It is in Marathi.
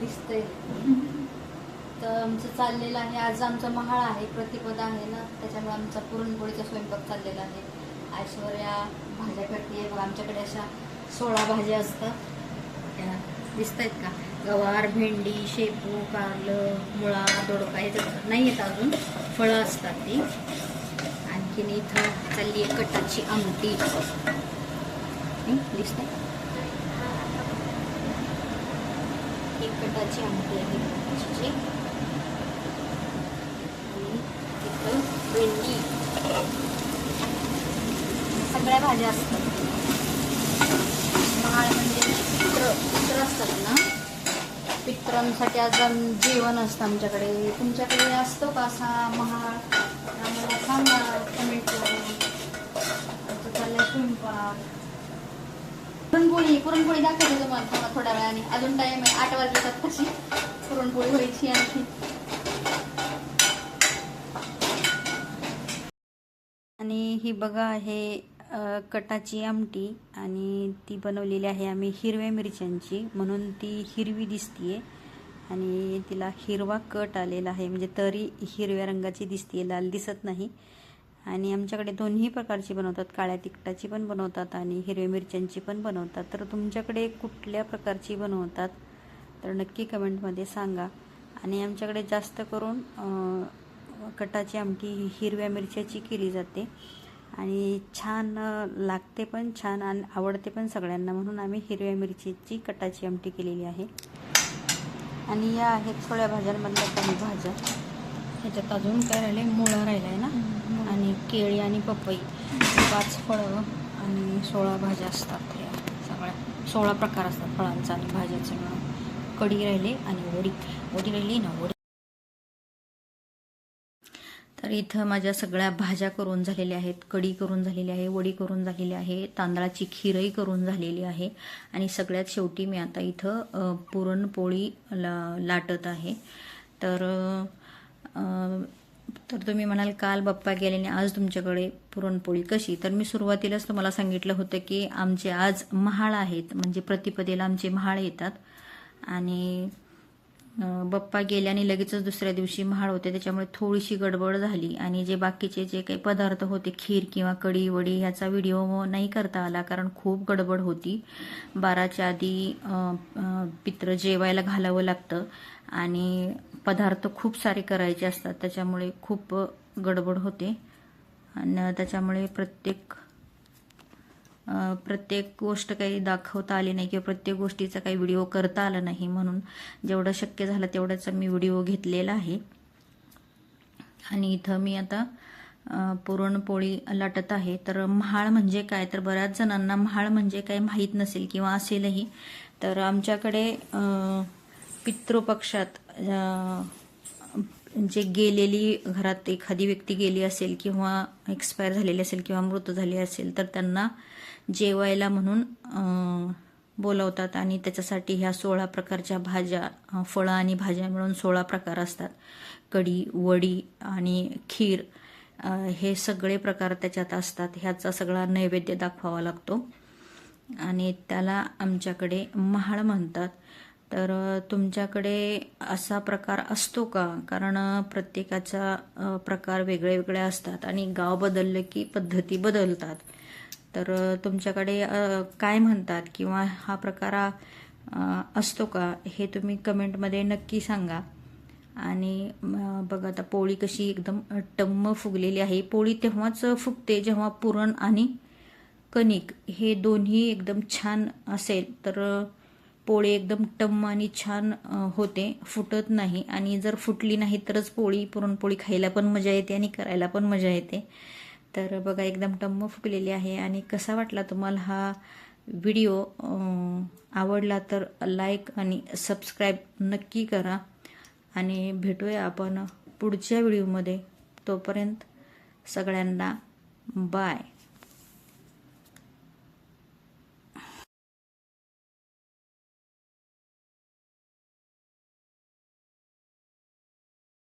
दिसतंय. तर आमचं चाललेलं आहे. आज आमचा महाळ आहे प्रतिपदा आहे ना. त्याच्यामुळे आमचा पुरणपोळीचा स्वयंपाक चाललेला आहे. ऐश्वर्या भाज्या करते मग आमच्याकडे अशा सोळा भाज्या असतात. त्या दिसत आहेत का? गवार भेंडी शेपू कारलं मुळा दोडका हे नाही येत अजून. फळं असतात ती. आणखीन इथं चालली आहे कटाची आमटी. दिसत एक आमटी आहे. आणि भेंडी. सगळ्या भाज्या असतात. महाळ म्हणजे पित्र पित्र असतात ना? पित्रांसाठी आज जेवण असतं आमच्याकडे. तुमच्याकडे असतो का असा महाळ आम्हाला सांगा कमेंट करून आता चाललंय स्वयंपाक पुरणपोळी पुरणपोळी दाखवते तुम्हाला थांबा थोड्या वेळाने. अजून टाइम आहे आठ वाजतात कशी पुरणपोळी व्हायची आणखी. आणि ही बघा हे कटाची आमटी आणि ती बनवलेली आहे आम्ही हिरव्या मिरच्यांची. म्हणून ती हिरवी दिसतीये. आणि तिला हिरवा कट आलेला आहे. म्हणजे तरी हिरव्या रंगाची दिसतीये लाल दिसत नाही. आणि आमच्याकडे दोन्ही प्रकारची बनवतात. काळ्या तिखटाची पण बनवतात आणि हिरव्या मिरच्यांची पण बनवतात. तर तुमच्याकडे कुठल्या प्रकारची बनवतात? तर नक्की कमेंटमध्ये सांगा. आणि आमच्याकडे जास्त करून कटाची आमटी ही हिरव्या मिरच्याची केली जाते. आणि छान लागते पण छान आणि आवडते पण सगळ्यांना. म्हणून आम्ही हिरव्या मिरचीची कटाची आमटी केलेली आहे. आणि या आहेत थोड्या भाज्यांमधल्या काही भाज्या. ह्याच्यात अजून काय राहिले? मुळा राहिला आहे ना? आणि केळी आणि पपई पाच फळं आणि सोळा भाज्या असतात ह्या सगळ्या. सोळा प्रकार असतात फळांचा आणि भाज्याचं मिळून कढी राहिली आणि वडी. वडी राहिली ना वडी. तर इथं माझ्या सगळ्या भाज्या करून झालेल्या आहेत कढी करून झालेली आहे वडी करून झालेली आहे तांदळाची खीरही करून झालेली आहे आणि सगळ्यात शेवटी मी आता इथं पुरणपोळी ला लाटत आहे. तर तर तुम्ही म्हणाल काल बाप्पा गेल्याने आज तुमच्याकडे पुरणपोळी कशी? तर मी सुरुवातीलाच तुम्हाला सांगितलं होतं की आमचे आज महाळ आहेत म्हणजे प्रतिपदेला आमचे महाळ येतात. आणि बप्पा गेल्याने लगेचच दुसऱ्या दिवशी महाळ होते त्याच्यामुळे थोडीशी गडबड झाली. आणि जे बाकीचे जे काही पदार्थ होते खीर किंवा कढी वडी ह्याचा व्हिडिओ नाही करता आला कारण खूप गडबड होती. बाराच्या आधी पित्र जेवायला घालावं लागतं. आणि पदार्थ खूप सारे करायचे असतात त्याच्यामुळे खूप गडबड होते. आणि त्याच्यामुळे प्रत्येक प्रत्येक गोष्ट काही दाखवता आली नाही किंवा प्रत्येक गोष्टीचा काही व्हिडिओ करता आला नाही म्हणून जेवढं शक्य झालं तेवढाचा मी व्हिडिओ घेतलेला आहे. आणि इथं मी आता पुरणपोळी लाटत आहे. तर म्हाळ म्हणजे काय? तर बऱ्याच जणांना म्हाळ म्हणजे काय माहीत नसेल किंवा असेलही. तर आमच्याकडे पितृपक्षात जे गेलेली घरात एखादी व्यक्ती गेली असेल किंवा एक्सपायर झालेली असेल किंवा मृत झाली असेल तर त्यांना जेवायला म्हणून बोलवतात आणि त्याच्यासाठी ह्या सोळा प्रकारच्या भाज्या फळं आणि भाज्या मिळून सोळा प्रकार असतात. कढी वडी आणि खीर हे सगळे प्रकार त्याच्यात असतात. ह्याचा सगळा नैवेद्य दाखवावा लागतो. आणि त्याला आमच्याकडे महाळ म्हणतात. तर तुमच्याकडे असा प्रकार असतो का? कारण प्रत्येकाचा प्रकार वेगळे वेगळे असतात आणि गाव बदललं की पद्धती बदलतात. तर तुमच्याकडे काय म्हणतात किंवा हा प्रकार असतो का? हे तुम्ही कमेंटमध्ये नक्की सांगा. आणि बघा आता पोळी कशी एकदम टम्म फुगलेली आहे. पोळी तेव्हाच फुगते जेव्हा पुरण आणि कणिक हे दोन्ही एकदम छान असेल. तर पोळी एकदम टम्म आणि छान होते. फुटत नाही. आणि जर फुटली नाही तरच पोळी पुरणपोळी खायला पण मजा येते आणि करायला पण मजा येते. तर बघा एकदम टम्म फुकलेली आहे. आणि कसा वाटला तुम्हाला हा व्हिडिओ? आवडला तर लाईक आणि सबस्क्राईब नक्की करा. आणि भेटूया आपण पुढच्या व्हिडिओमध्ये. तोपर्यंत सगळ्यांना बाय.